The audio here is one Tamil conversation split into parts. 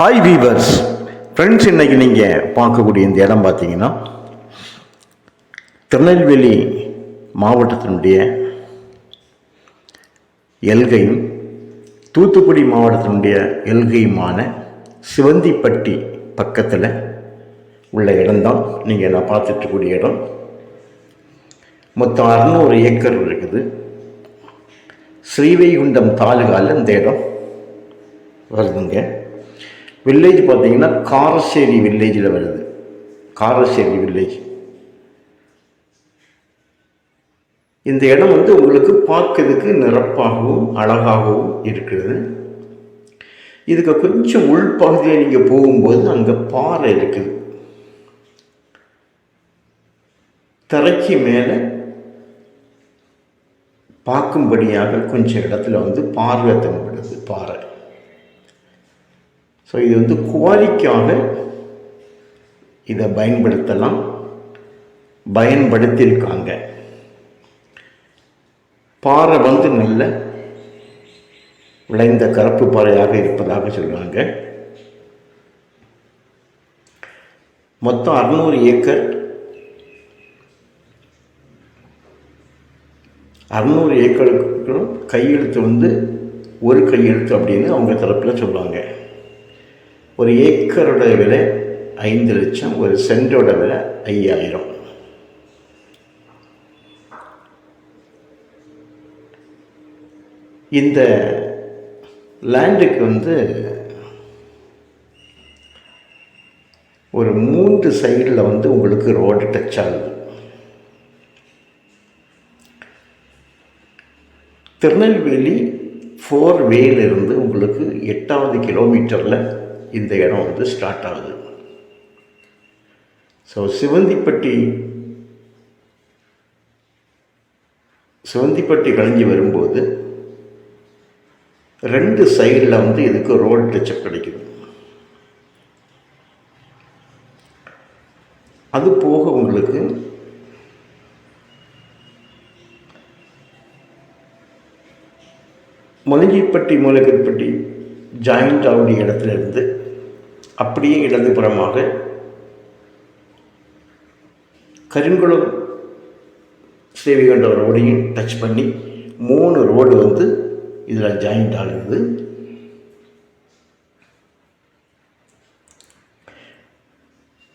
ஹாய் வீவர்ஸ் ஃப்ரெண்ட்ஸ் இன்றைக்கி நீங்கள் பார்க்கக்கூடிய இந்த இடம் பார்த்தீங்கன்னா திருநெல்வேலி மாவட்டத்தினுடைய எல்கையும் தூத்துக்குடி மாவட்டத்தினுடைய எல்கையுமான சிவந்திப்பட்டி பக்கத்தில் உள்ள இடம்தான். நீங்கள் நான் பார்த்துட்டுக்கூடிய இடம். மொத்தம் அறநூறு ஏக்கர் இருக்குது. ஸ்ரீவைகுண்டம் தாலுகாவில் இந்த இடம் வருதுங்க. வில்லேஜ் பார்த்தீங்கன்னா காரசேரி வில்லேஜில் வருது. காரசேரி வில்லேஜ் இந்த இடம் வந்து உங்களுக்கு பார்க்கறதுக்கு நிரப்பாகவும் அழகாகவும் இருக்குது இதுக்கு கொஞ்சம் உள்பகுதியில் நீங்கள் போகும்போது அங்கே பாறை இருக்குது. தரைக்கு மேலே பார்க்கும்படியாக கொஞ்சம் இடத்துல வந்து பார்வை தென்படுது பாறை. ஸோ இது வந்து குவாரிக்காக இதை பயன்படுத்தலாம். பயன்படுத்தியிருக்காங்க. பாறை வந்து நல்ல விளைந்த கருப்பு பாறையாக இருப்பதாக சொல்லுவாங்க மொத்தம் அறுநூறு ஏக்கர் அறுநூறு ஏக்கருக்கும் கையெழுத்து வந்து ஒரு கையெழுத்து அப்படின்னு அவங்க தரப்பில் சொல்லுவாங்க ஒரு ஏக்கரோட விலை ஐந்து லட்சம் ஒரு சென்டோட விலை ஐயாயிரம். இந்த லேண்டுக்கு வந்து ஒரு மூன்று சைடில் வந்து உங்களுக்கு ரோடு டச் ஆகுது. திருநெல்வேலி ஃபோர் வேலிருந்து உங்களுக்கு எட்டாவது கிலோமீட்டரில் இந்த இடம் வந்து ஸ்டார்ட் ஆகுது. ஸோ சிவந்திப்பட்டி சிவந்திப்பட்டி கழிஞ்சி வரும்போது ரெண்டு சைடில் வந்து இதுக்கு ரோடு டச்சப் கிடைக்குது. அது போக உங்களுக்கு முலங்கிப்பட்டி மூலக்கற்பட்டி ஜாயிண்ட் ஆகுடைய இடத்துல இருந்து அப்படியே இடதுபுறமாக கருங்குளம் சேவிகண்ட ரோடையும் டச் பண்ணி மூணு ரோடு வந்து இதில் ஜாயிண்ட் ஆகுது.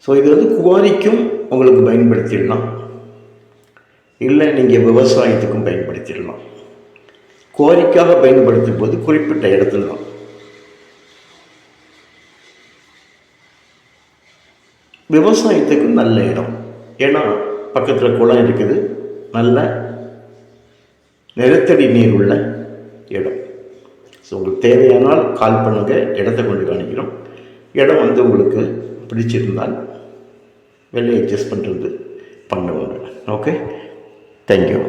ஸோ இது வந்து குவாரிக்கும் உங்களுக்கு பயன்படுத்திடலாம். இல்லை நீங்கள் விவசாயத்துக்கும் பயன்படுத்திடலாம். குவாரிக்காக பயன்படுத்தும் போது குறிப்பிட்ட இடத்துல தான். விவசாயத்துக்கு நல்ல இடம். ஏன்னா பக்கத்தில் குளம் இருக்குது. நல்ல நிலத்தடி நீர் உள்ள இடம். ஸோ உங்களுக்கு தேவையானால் கால் பண்ணுங்கள் இடத்த கொண்டு காணிக்கிறோம் இடம் வந்து உங்களுக்கு பிடிச்சிருந்தால் வெளியே அட்ஜஸ்ட் பண்ணுறது பண்ணுவாங்க. Okay thank you